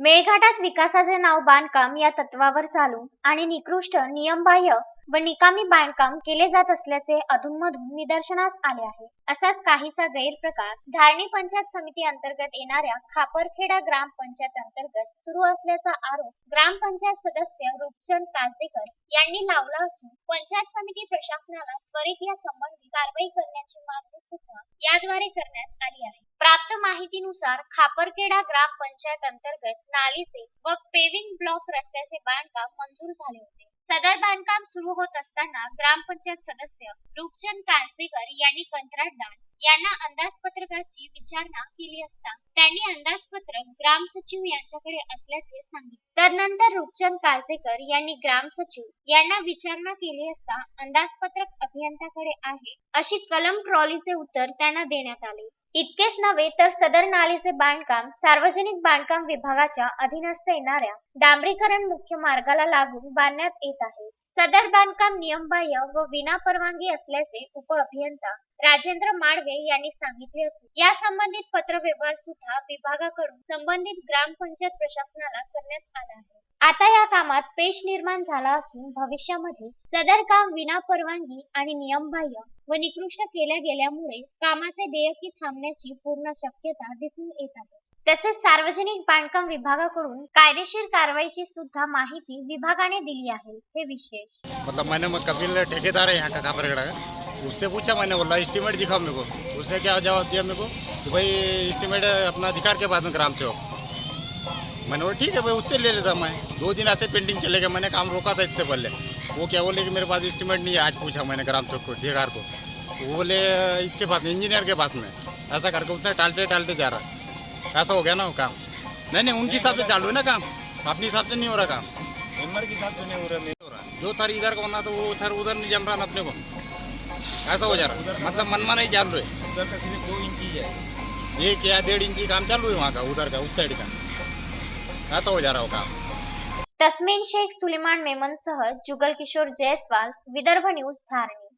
मेळघाटात विकासाचे नाव बांधकाम या तत्वावर चालू आणि निकृष्ट नियमबाह्य व निकामी बांधकाम केले जात असल्याचे अधूनमधून निदर्शनास आले आहे. असाच काहीसा गैरप्रकार धारणी पंचायत समिती अंतर्गत येणाऱ्या खापरखेडा ग्रामपंचायत अंतर्गत सुरू असल्याचा आरोप ग्रामपंचायत सदस्य रूपचंद काजदेकर यांनी लावला असून पंचायत समिती प्रशासनाला त्वरित या संबंधी कारवाई करण्याची मागणी सुद्धा याद्वारे करण्यात आली आहे. प्राप्त माहितीनुसार खापरखेडा ग्रामपंचायत अंतर्गत नालीचे व पेविंग ब्लॉक रस्त्याचे बांधकाम मंजूर झाले होते. सदर बांधकाम सुरू होत असताना ग्रामपंचायत सदस्य रूपचंद कांसेकर यांनी कंत्राटदार यांना अंदाजपत्रकाची विचारणा केली असता त्यांनी अंदाजपत्रक ग्राम सचिव यांच्याकडे असल्याचे सांगितले. तदनंतर रूपचंद कालसेकर यांनी ग्राम सचिव यांना विचारणा केली असता अंदाजपत्रक अभियंत्याकडे आहे अशी कलम ट्रॉलीचे उत्तर त्यांना देण्यात आले. इतकेच नव्हे तर सदर नालीचे बांधकाम सार्वजनिक बांधकाम विभागाच्या अधीनस्थ येणाऱ्या डांबरीकरण मुख्य मार्गाला लागून बांधण्यात येत आहे. सदर बांधकाम नियमबाह्य व विनापरवानगी असल्याचे उपअभियंता राजेंद्र माडवे यांनी सांगितले असून या संबंधित पत्रव्यवहार सुद्धा विभागाकडून संबंधित ग्रामपंचायत प्रशासनाला करण्यात आला आहे. आता या कामात पेश निर्माण झाला असून भविष्यामध्ये सदर काम विना परवानगी आणि नियमबाह्य व निकृष्ट केल्या गेल्यामुळे कामाचे देयकी थांबण्याची पूर्ण शक्यता दिसून येत आहे. तसेच सार्वजनिक बांधकाम विभागाकडून कायदेशीर कारवाईची सुद्धा माहिती विभागाने दिली आहे. हे विशेष. मतलब मैंने मैं कपिल ठेकेदार है यहाँ का खापरगढ़ा का। उससे पूछा मैंने बोला एस्टिमेट दिखाओ मेरे को। उसने क्या जवाब दिया मेरे को? कि भाई एस्टिमेट अपना अधिकार के बाद में ग्राम से हो। मैंने बोला ठीक है भाई उससे ले लेता मैं। दो दिन ऐसे पेंटिंग चले गए मैंने काम रोका था इससे पहले। वो क्या बोले कि मेरे पास एस्टीमेट नहीं है आज पूछा मैंने ग्राम सेवक को ठेकेदार को। वो बोले इसके पास इंजीनियर के पास में। ऐसा करके उसने टालते टालते जा रहा ऐसा हो गया ना वो काम। नहीं नहीं उनके हिसाब से चालू है ना काम। अपने हिसाब से नहीं हो रहा काम। मेंबर के साथ तो नहीं हो रहा मेरे हो रहा। जो थर इधर का होना तो वो थर उधर नहीं जम रहा ना अपने को। ऐसा हो जा रहा मतलब मनमाना ही चालू है। उधर का सिर्फ़ दो इंच ही है। एक या डेढ़ इंची काम चालू है वहाँ का उधर का उस साइड का। ऐसा हो जा रहा है काम तस्मीन शेख सुलेमान मेमनसह जुगल किशोर जयस्वाल विदर्भ न्यूज धारणी.